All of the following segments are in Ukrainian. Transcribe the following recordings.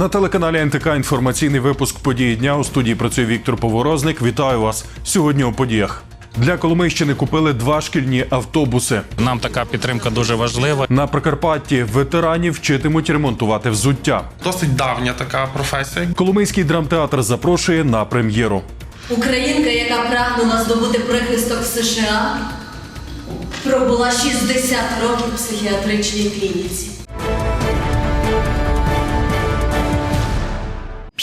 На телеканалі НТК інформаційний випуск події дня у студії працює Віктор Поворозник. Вітаю вас сьогодні у подіях. Для Коломийщини купили два шкільні автобуси. Нам така підтримка дуже важлива. На Прикарпатті ветеранів вчитимуть ремонтувати взуття. Досить давня така професія. Коломийський драмтеатр запрошує на прем'єру. Українка, яка прагнула здобути прихисток в США, пробула 60 років в психіатричній клініці.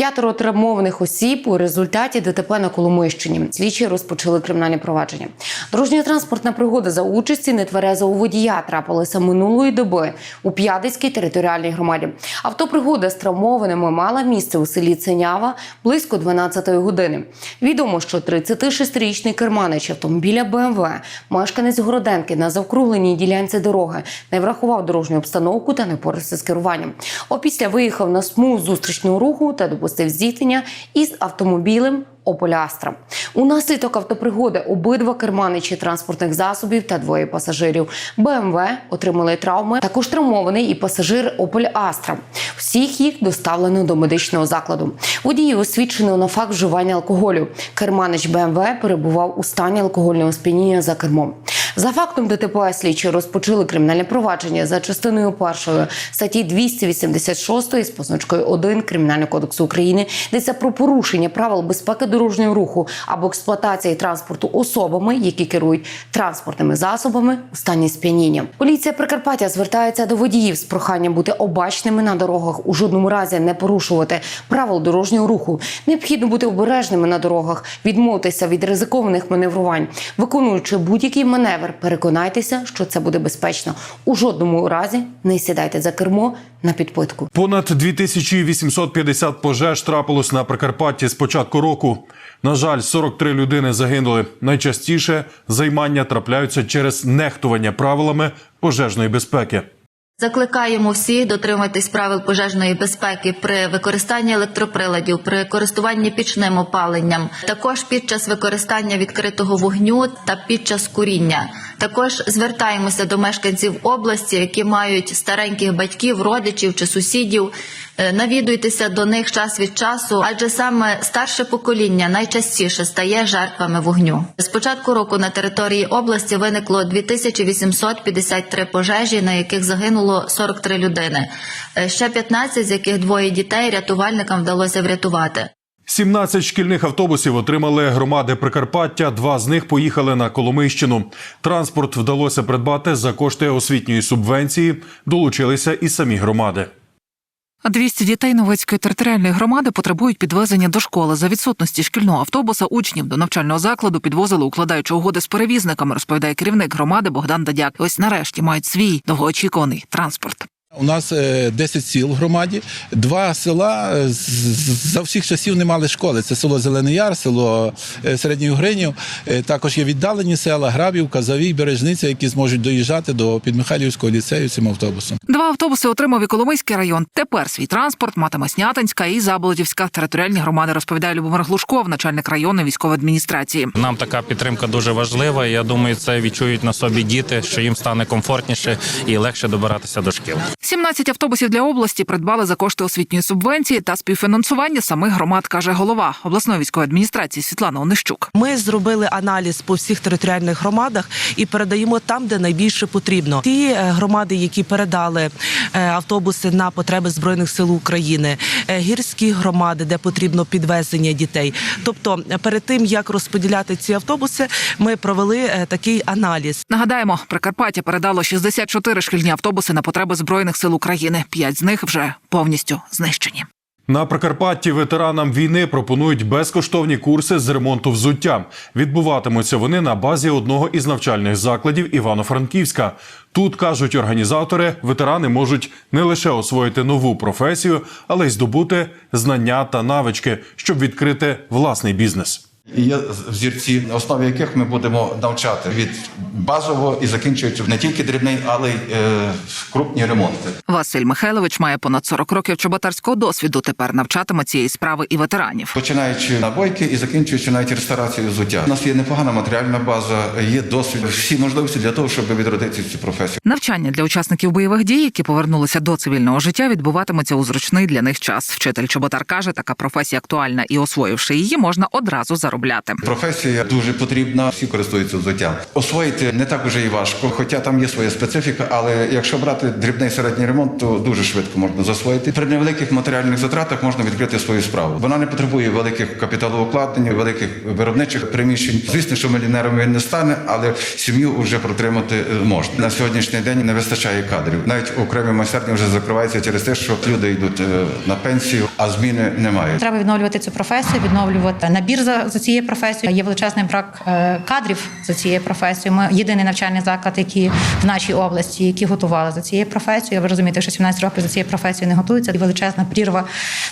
П'ятеро травмованих осіб у результаті ДТП на Коломийщині. Слідчі розпочали кримінальне провадження. Дорожньо-транспортна пригода за участі нетверезого водія трапилася минулої доби у П'ядицькій територіальній громаді. Автопригода з травмованими мала місце у селі Ценява близько 12-ї години. Відомо, що 36-річний керманич автомобіля БМВ, мешканець Городенки на завкругленій ділянці дороги, не врахував дорожню обстановку та не порався з керуванням. Опісля виїхав на смуг зустрічного руху та допустив зіткнення із автомобілем. У наслідок автопригоди обидва керманичі транспортних засобів та двоє пасажирів БМВ отримали травми. Також травмований і пасажир Opel Astra. Всіх їх доставлено до медичного закладу. Водії освідчено на факт вживання алкоголю. Керманич БМВ перебував у стані алкогольного сп'яніння за кермом. За фактом ДТП слідчі розпочали кримінальне провадження за частиною першої статті 286 з позначкою 1 Кримінального кодексу України йдеться про порушення правил безпеки дорожнього руху або експлуатації транспорту особами, які керують транспортними засобами у стані сп'яніння. Поліція Прикарпаття звертається до водіїв з проханням бути обачними на дорогах, у жодному разі не порушувати правил дорожнього руху. Необхідно бути обережними на дорогах, відмовитися від ризикованих маневрувань, виконуючи будь-який маневр. Переконайтеся, що це буде безпечно. У жодному разі не сідайте за кермо на підпитку. Понад 2850 пожеж трапилось на Прикарпатті з початку року. На жаль, 43 людини загинули. Найчастіше займання трапляються через нехтування правилами пожежної безпеки. Закликаємо всіх дотримуватись правил пожежної безпеки при використанні електроприладів, при користуванні пічним опаленням, також під час використання відкритого вогню та під час куріння. Також звертаємося до мешканців області, які мають стареньких батьків, родичів чи сусідів. Е, Навідуйтеся до них час від часу, адже саме старше покоління найчастіше стає жертвами вогню. З початку року на території області виникло 2853 пожежі, на яких загинуло 43 людини. Е, Ще 15, з яких двоє дітей рятувальникам вдалося врятувати. 17 шкільних автобусів отримали громади Прикарпаття. Два з них поїхали на Коломийщину. Транспорт вдалося придбати за кошти освітньої субвенції. Долучилися і самі громади. 200 дітей Новецької територіальної громади потребують підвезення до школи. За відсутності шкільного автобуса учнів до навчального закладу підвозили, укладаючи угоди з перевізниками, розповідає керівник громади Богдан Дадяк. Ось нарешті мають свій довгоочікуваний транспорт. У нас е, 10 сіл в громаді. Два села е, за всіх часів не мали школи. Це село Зелений Яр, село е, Середній Угринів. Е, Також є віддалені села Грабівка, Завій, Бережниця, які зможуть доїжджати до Підмихайлівського ліцею цим автобусом. Два автобуси отримав і Коломийський район. Тепер свій транспорт матиме Снятинська і Заболотівська територіальні громади, розповідає Любомир Глушков, начальник районної військової адміністрації. Нам така підтримка дуже важлива. Я думаю, це відчують на собі діти, що їм стане комфортніше і легше добиратися до шкіл. 17 автобусів для області придбали за кошти освітньої субвенції та співфінансування самих громад, каже голова обласної військової адміністрації Світлана Онищук. Ми зробили аналіз по всіх територіальних громадах і передаємо там, де найбільше потрібно. Ті е, громади, які передали е, автобуси на потреби збройних сил України, е, гірські громади, де потрібно підвезення дітей. Тобто, перед тим як розподіляти ці автобуси, ми провели такий аналіз. Нагадаємо, Прикарпаття передало 64 шкільні автобуси на потреби збройних сил України. П'ять з них вже повністю знищені. На Прикарпатті ветеранам війни пропонують безкоштовні курси з ремонту взуття. Відбуватимуться вони на базі одного із навчальних закладів Івано-Франківська. Тут кажуть організатори, ветерани можуть не лише освоїти нову професію, але й здобути знання та навички, щоб відкрити власний бізнес. І є взірці, на основі яких ми будемо навчати від базового і закінчуючи не тільки дрібний, але й е, крупні ремонти. Василь Михайлович має понад 40 років чоботарського досвіду. Тепер навчатиме цієї справи і ветеранів. Починаючи набойки і закінчуючи навіть реставрацією взуття. У нас є непогана матеріальна база, є досвід, всі можливості для того, щоб відродити цю професію. Навчання для учасників бойових дій, які повернулися до цивільного життя, відбуватиметься у зручний для них час. Вчитель чоботар каже, така професія актуальна і освоївши її, можна одразу заробляти. Професія дуже потрібна, всі користуються взуттям. Освоїти не так уже і важко, хоча там є своя специфіка, але якщо брати дрібний середній ремонт, то дуже швидко можна засвоїти. При невеликих матеріальних затратах можна відкрити свою справу. Вона не потребує великих капіталовкладень, великих виробничих приміщень. Звісно, що мільйонером він не стане, але сім'ю вже протримати е, можна. На сьогоднішній день не вистачає кадрів. Навіть окремі майстерні вже закриваються через те, що люди йдуть е, на пенсію, а зміни немає. Треба відновлювати цю професію, відновлювати набір за, за цією професією. Є величезний брак е, кадрів за цією професією. Ми єдиний навчальний заклад, який в нашій області, які готували за цією професією. Ви розумієте, що 17 років за цією професією не готуються. І величезна прірва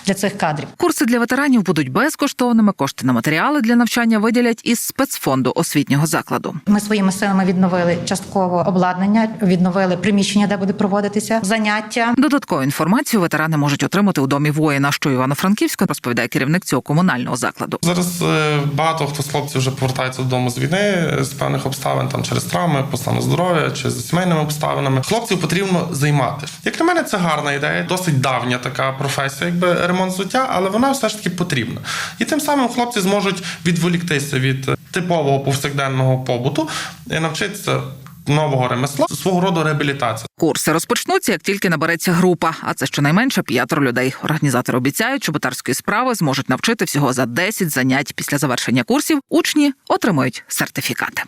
для цих кадрів. Курси для ветеранів будуть безкоштовними. Кошти на матеріали для навчання виділять із спецфонду освітнього закладу. Ми своїми силами відновили частково обладнання, відновили приміщення, де буде проводитися заняття. Додаткову інформацію ветерани можуть отримати у домі воїна, що Івано-Франківська розповідає керівник цього комунального закладу. Зараз е, багато хто з хлопців вже повертається додому з війни е, з певних обставин, там через травми, по стану здоров'я чи за сімейними обставинами. Хлопців потрібно займати. Як на мене, це гарна ідея, досить давня така професія, якби ремонт взуття, але вона все ж таки потрібна. І тим самим хлопці зможуть відволіктися від е, типового повсякденного побуту і навчитися нового ремесла, свого роду реабілітація. Курси розпочнуться, як тільки набереться група, а це щонайменше п'ятеро людей. Організатори обіцяють, що ботарської справи зможуть навчити всього за 10 занять. Після завершення курсів учні отримують сертифікати.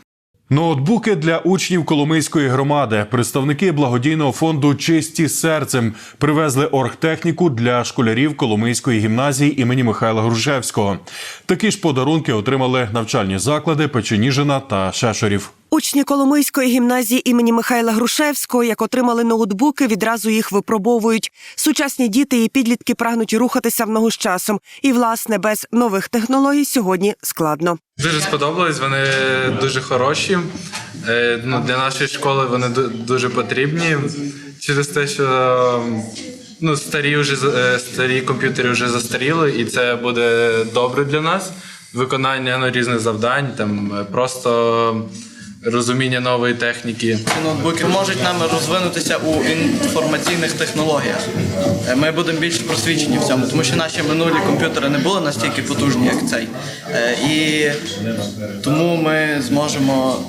Ноутбуки для учнів Коломийської громади. Представники благодійного фонду Чисті серцем привезли оргтехніку для школярів Коломийської гімназії імені Михайла Грушевського. Такі ж подарунки отримали навчальні заклади Печеніжина та Шешорів. Учні Коломийської гімназії імені Михайла Грушевського, як отримали ноутбуки, відразу їх випробовують. Сучасні діти і підлітки прагнуть рухатися в ногу з часом. І, власне, без нових технологій сьогодні складно. Дуже сподобались, вони дуже хороші. Е, Ну, для нашої школи вони дуже потрібні через те, що ну, старі, вже, е, старі комп'ютери вже застаріли, і це буде добре для нас. Виконання ну, різних завдань, там е, просто розуміння нової техніки. ноутбуки можуть нам розвинутися у інформаційних технологіях. Е, Ми будемо більш просвічені в цьому, тому що наші минулі комп'ютери не були настільки потужні, як цей. Е, І тому ми зможемо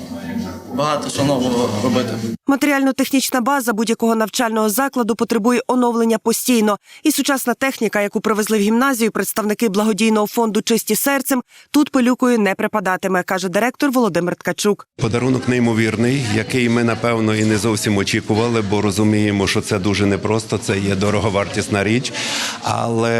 багато що нового робити. Матеріально-технічна база будь-якого навчального закладу потребує оновлення постійно. І сучасна техніка, яку привезли в гімназію представники благодійного фонду Чисті серцем, тут пилюкою не припадатиме, каже директор Володимир Ткачук. Подарунок неймовірний, який ми напевно і не зовсім очікували, бо розуміємо, що це дуже непросто, це є дороговартісна річ. Але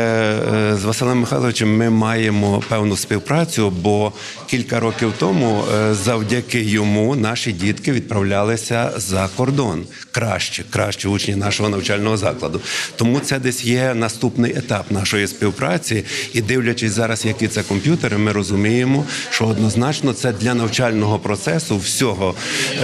е, з Василем Михайловичем ми маємо певну співпрацю, бо кілька років тому, е, завдяки йому, наші дітки відправлялися за кордон. Краще, краще учні нашого навчального закладу. Тому це десь є наступний етап нашої співпраці. І дивлячись зараз, які це комп'ютери, ми розуміємо, що однозначно це для навчального процесу всього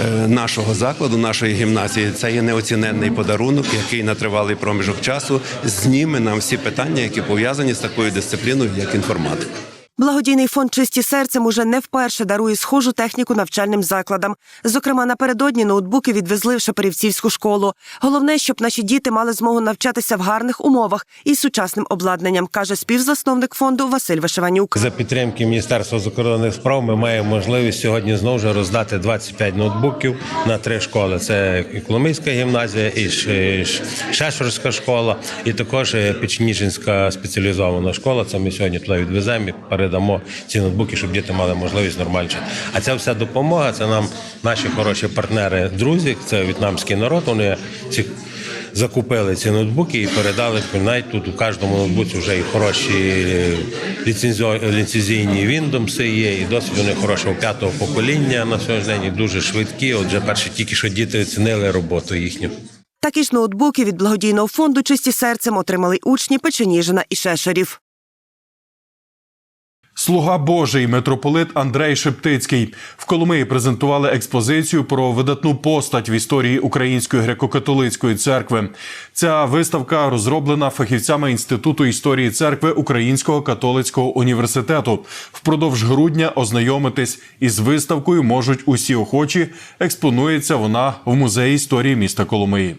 е, нашого закладу, нашої гімназії. Це є неоціненний подарунок, який на тривалий проміжок часу зніме нам всі питання, які пов'язані з такою дисципліною, як інформатика. Благодійний фонд Чисті серцем уже не вперше дарує схожу техніку навчальним закладам. Зокрема, напередодні ноутбуки відвезли в Шепарівцівську школу. Головне, щоб наші діти мали змогу навчатися в гарних умовах і сучасним обладнанням, каже співзасновник фонду Василь Вишиванюк. За підтримки Міністерства закордонних справ ми маємо можливість сьогодні знову ж роздати 25 ноутбуків на три школи. Це і Коломийська гімназія, і Ш- Ш- школа, і також е, Печеніжинська спеціалізована школа. Це ми сьогодні туди відвеземо передамо ці ноутбуки, щоб діти мали можливість нормально. А ця вся допомога це нам наші хороші партнери, друзі. Це в'єтнамський народ. Вони ці закупили ці ноутбуки і передали навіть тут у кожному ноутбуці вже і хороші ліцензійні Windows є, і досить вони хорошого п'ятого покоління на сьогодні день і дуже швидкі. Отже, перше тільки що діти оцінили роботу їхню. Такі ж ноутбуки від благодійного фонду Чисті серцем отримали учні Печеніжина і Шешерів. Слуга Божий митрополит Андрей Шептицький в Коломиї презентували експозицію про видатну постать в історії Української греко-католицької церкви. Ця виставка розроблена фахівцями інституту історії церкви Українського католицького університету. Впродовж грудня ознайомитись із виставкою можуть усі охочі. Експонується вона в музеї історії міста Коломиї.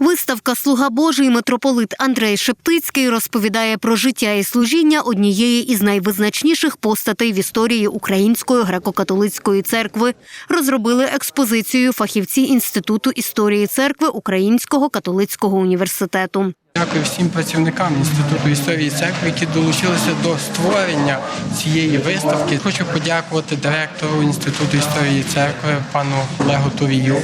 Виставка Слуга Божий митрополит Андрей Шептицький розповідає про життя і служіння однієї із найвизначніших постатей в історії Української греко-католицької церкви. Розробили експозицію фахівці Інституту історії церкви Українського католицького університету. Дякую всім працівникам Інституту історії церкви, які долучилися до створення цієї виставки. Хочу подякувати директору Інституту історії церкви пану Олегу Турію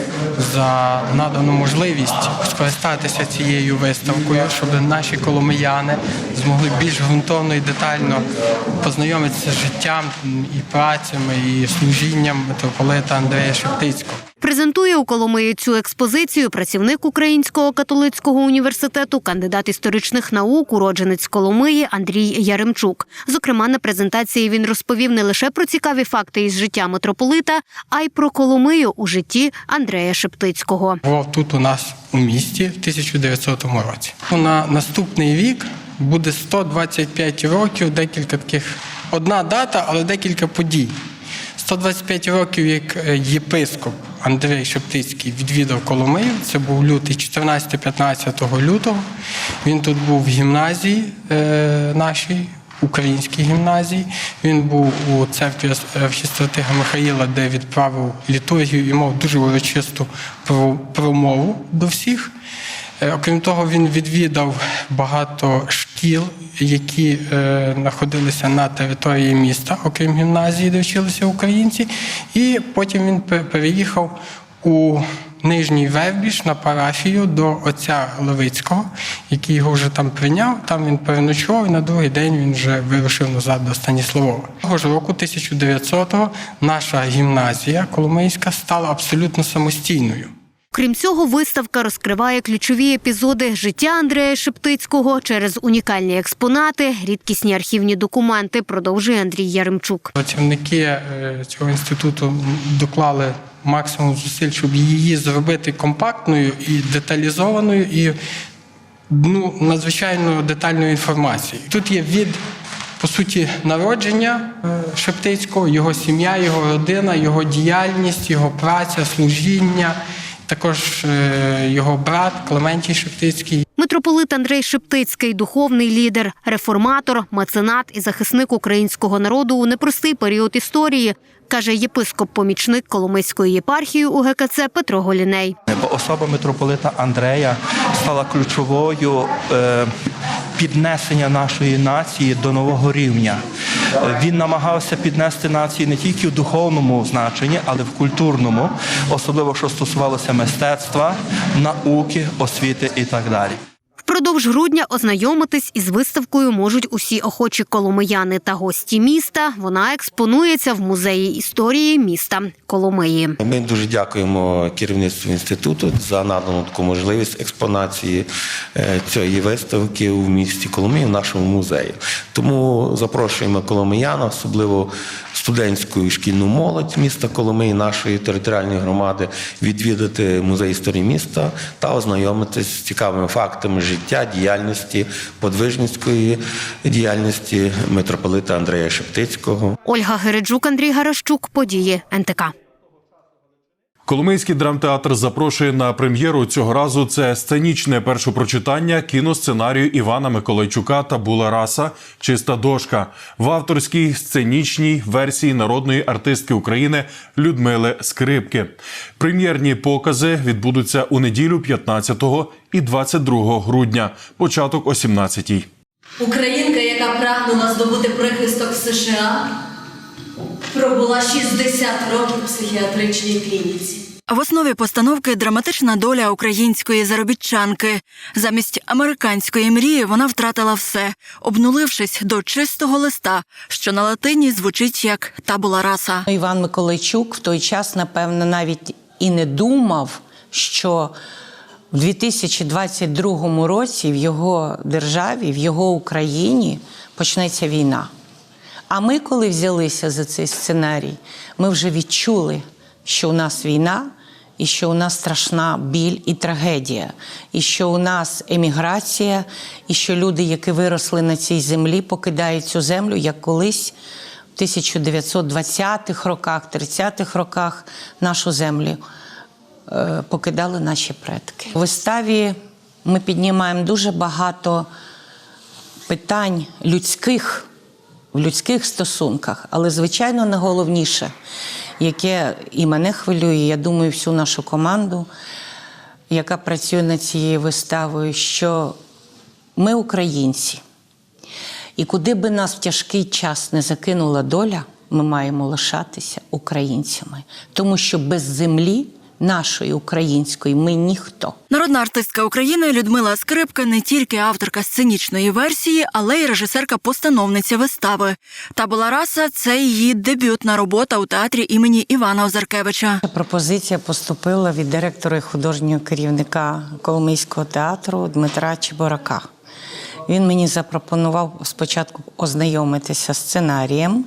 за надану можливість скористатися цією виставкою, щоб наші коломияни змогли більш ґрунтовно і детально познайомитися з життям і працями і служінням митрополита Андрея Шептицького. Презентує у Коломиї цю експозицію працівник Українського католицького університету, кандидат історичних наук, уродженець Коломиї Андрій Яремчук. Зокрема, на презентації він розповів не лише про цікаві факти із життя митрополита, а й про Коломию у житті Андрея Шептицького. Бував тут у нас у місті в 1900 році. На наступний рік буде 125 років, декілька таких одна дата, але декілька подій. 125 років, як е, єпископ Андрій Шептицький відвідав Коломию. Це був лютий 14-15 лютого. Він тут був в гімназії е, нашій. Українській гімназії він був у церкві архістратига Михаїла, де відправив літургію і мав дуже урочисту про- промову до всіх. Е, Окрім того, він відвідав багато шкіл, які е, знаходилися на території міста, окрім гімназії, де вчилися українці. І потім він переїхав у Нижній Вербіж на парафію до отця Левицького, який його вже там прийняв. Там він переночував, і на другий день він вже вирушив назад до Станіславова. Того ж року, 1900-го, наша гімназія Коломийська стала абсолютно самостійною. Крім цього, виставка розкриває ключові епізоди життя Андрея Шептицького через унікальні експонати, рідкісні архівні документи. Продовжує Андрій Яремчук. Працівники е, цього інституту доклали максимум зусиль, щоб її зробити компактною і деталізованою, і ну, надзвичайно детальною інформацією. Тут є від. По суті, народження е, Шептицького, його сім'я, його родина, його діяльність, його праця, служіння, також е, його брат Клементій Шептицький, Митрополит Андрей Шептицький, духовний лідер, реформатор, меценат і захисник українського народу у непростий період історії, каже єпископ-помічник Коломийської єпархії УГКЦ Петро Голіней. Особа митрополита Андрея стала ключовою е, піднесення нашої нації до нового рівня. Він намагався піднести нації не тільки в духовному значенні, але в культурному, особливо що стосувалося мистецтва, науки, освіти і так далі. Впродовж грудня ознайомитись із виставкою можуть усі охочі коломияни та гості міста. Вона експонується в музеї історії міста Коломиї. Ми дуже дякуємо керівництву інституту за надану таку можливість експонації е, цієї виставки у місті Коломиї в нашому музеї. Тому запрошуємо коломиян, особливо студентську і шкільну молодь міста Коломиї, нашої територіальної громади, відвідати музей історії міста та ознайомитись з цікавими фактами життя, діяльності, подвижницької діяльності митрополита Андрея Шептицького. Ольга Гереджук, Андрій Гарашчук. Події НТК. Коломийський драмтеатр запрошує на прем'єру цього разу. Це сценічне першопрочитання кіносценарію Івана Миколайчука та Була Раса Чиста дошка в авторській сценічній версії народної артистки України Людмили Скрипки. Прем'єрні покази відбудуться у неділю 15 і 22 грудня, початок о 17-й. Українка, яка прагнула здобути прихисток в США, пробула 60 років в психіатричній клініці. В основі постановки драматична доля української заробітчанки. Замість американської мрії вона втратила все, обнулившись до чистого листа, що на латині звучить як табула раса. Іван Миколайчук в той час, напевно, навіть і не думав, що в 2022 році в його державі, в його Україні почнеться війна. А ми, коли взялися за цей сценарій, ми вже відчули, що у нас війна. І що у нас страшна біль і трагедія, і що у нас еміграція, і що люди, які виросли на цій землі, покидають цю землю, як колись в 1920-х роках, 30-х роках нашу землю е, покидали наші предки. У виставі ми піднімаємо дуже багато питань людських в людських стосунках, але звичайно найголовніше, яке і мене хвилює, я думаю, всю нашу команду, яка працює над цією виставою, що ми українці. І куди би нас в тяжкий час не закинула доля, ми маємо лишатися українцями, тому що без землі нашої української ми ніхто. Народна артистка України Людмила Скрипка не тільки авторка сценічної версії, але й режисерка-постановниця вистави. Та була раса це її дебютна робота у театрі імені Івана Озаркевича. Пропозиція поступила від директора і художнього керівника Коломийського театру Дмитра Чеборака. Він мені запропонував спочатку ознайомитися з сценарієм,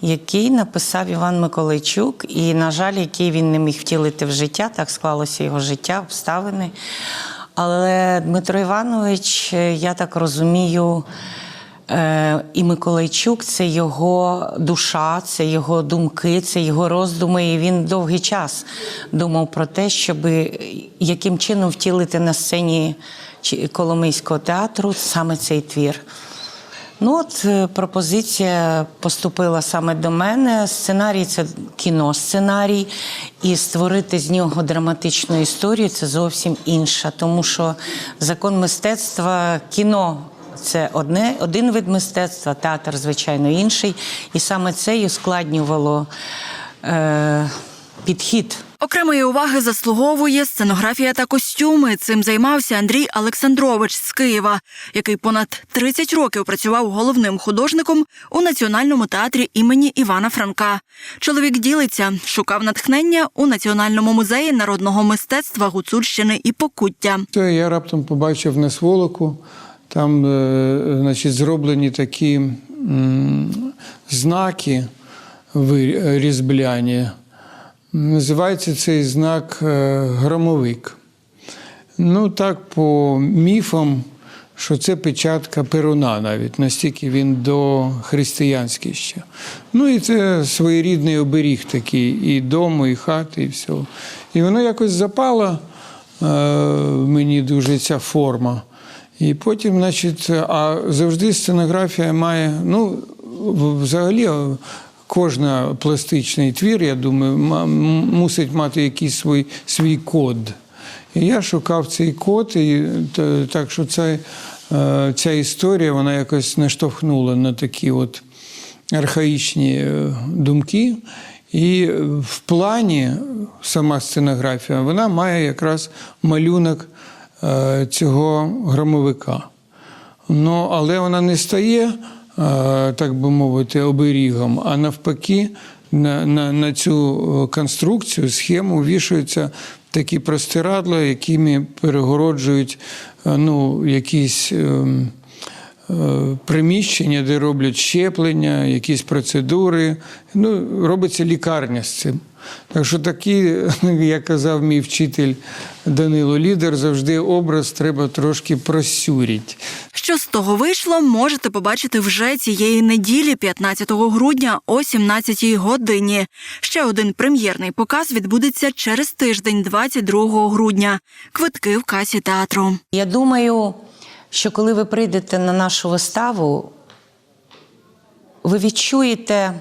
який написав Іван Миколайчук, і, на жаль, який він не міг втілити в життя, так склалося його життя, обставини. Але Дмитро Іванович, я так розумію, І Миколайчук це його душа, це його думки, це його роздуми. І він довгий час думав про те, щоб яким чином втілити на сцені Коломийського театру саме цей твір. Ну от е, пропозиція поступила саме до мене. Сценарій це кіносценарій, і створити з нього драматичну історію це зовсім інша, тому що закон мистецтва кіно. Це одне, один вид мистецтва, театр, звичайно, інший. І саме це й ускладнювало е, підхід Окремої уваги заслуговує сценографія та костюми. Цим займався Андрій Олександрович з Києва, який понад 30 років працював головним художником у Національному театрі імені Івана Франка. Чоловік ділиться, шукав натхнення у Національному музеї народного мистецтва Гуцульщини і Покуття. Це я раптом побачив на сволоку. Там, е, значить, зроблені такі знаки ви- різбляні. Називається цей знак е, громовик. Ну, так, по міфам, що це печатка Перуна навіть, настільки він дохристиянський ще. Ну і це своєрідний оберіг такий і дому, і хати, і всього. І воно якось запало е, мені дуже ця форма. І потім, значить, а завжди сценографія має, ну, взагалі, кожна пластичний твір, я думаю, мусить мати якийсь свій, свій код. І я шукав цей код, і так що ця, е, ця історія вона якось наштовхнула на такі от архаїчні е, думки. І в плані сама сценографія вона має якраз малюнок цього громовика. Ну, але вона не стає, е, так би мовити, оберігом, а навпаки, на, на, на цю е, конструкцію, схему вішаються такі простирадла, якими перегороджують е, ну, якісь. ем, е, Приміщення, де роблять щеплення, якісь процедури. Ну, робиться лікарня з цим. Так що такі, як казав мій вчитель Данило Лідер, завжди образ треба трошки просюрити. Що з того вийшло, можете побачити вже цієї неділі, 15 грудня о 17 годині. Ще один прем'єрний показ відбудеться через тиждень, 22 грудня. Квитки в касі театру. Я думаю, що коли ви прийдете на нашу виставу, ви відчуєте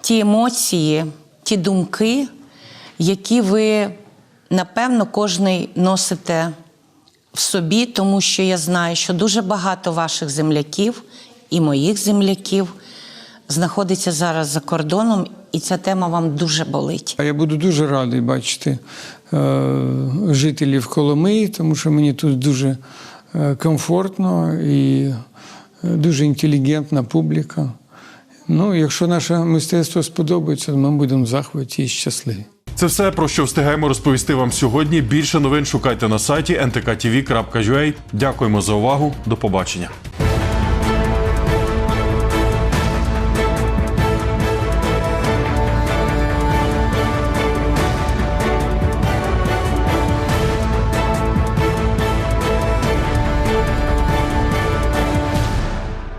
ті емоції, ті думки, які ви, напевно, кожний носите в собі, тому що я знаю, що дуже багато ваших земляків і моїх земляків знаходиться зараз за кордоном, і ця тема вам дуже болить. А я буду дуже радий бачити е, жителів Коломиї, тому що мені тут дуже е, комфортно і е, дуже інтелігентна публіка. Ну, якщо наше мистецтво сподобається, ми будемо захваті і щасливі. Це все про що встигаємо розповісти вам сьогодні. Більше новин шукайте на сайті ntktv.ua. Дякуємо за увагу. До побачення.